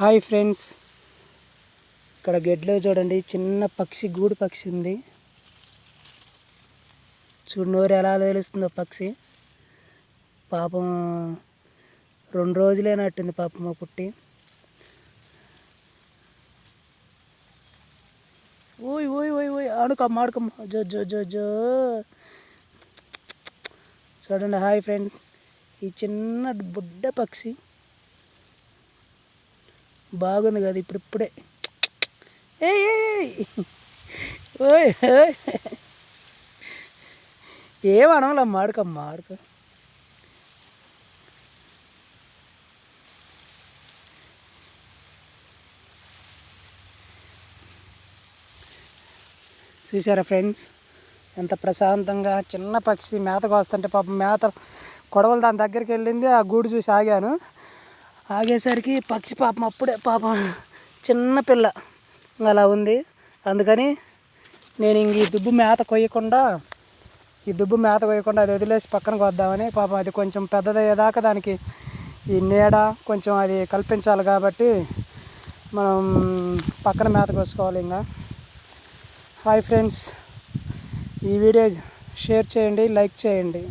Hi friends. ఇక్కడ గెడ్లో చూడండి చిన్న పక్షి గూడు పక్షి ఉంది. చూడు నోరు ఎలా తెలుస్తుందో పక్షి. పాపం రెండు రోజులేనట్టుంది పాపం మా పుట్టి. ఓయ్ ఓయ్ ఓయ్ ఓయ్ ఆడుకమ్మ ఆడుకమ్మ. జో జో జో జో. చూడండి హాయ్ ఫ్రెండ్స్. ఈ చిన్న బుడ్డ పక్షి బాగుంది కదా ఇప్పుడిప్పుడే. ఏ ఏయ్ ఓయ్ ఓయ్. ఏమనవలమ్మ మాడుక ఆడుకో చూసారా ఫ్రెండ్స్? ఎంత ప్రశాంతంగా చిన్న పక్షి మేతకు వస్తుంటే పాపం మేత కొడవలు దాని దగ్గరికి వెళ్ళింది ఆ గూడు చూసి ఆగాను. ఆగేసరికి పక్షి పాపం అప్పుడే పాపం చిన్న పిల్ల. అలా ఉంది. అందుకని నేను ఇంక ఈ దుబ్బు మేత కొయ్యకుండా ఈ దుబ్బు మేత కొయ్యకుండా అది వదిలేసి పక్కనకు వద్దామని పాపం అది కొంచెం పెద్దదయ్యేదాకా దానికి ఈ నీడ కొంచెం అది కల్పించాలి కాబట్టి మనం పక్కన మేత కోసుకోవాలి ఇంకా. హాయ్ ఫ్రెండ్స్ ఈ వీడియో షేర్ చేయండి లైక్ చేయండి.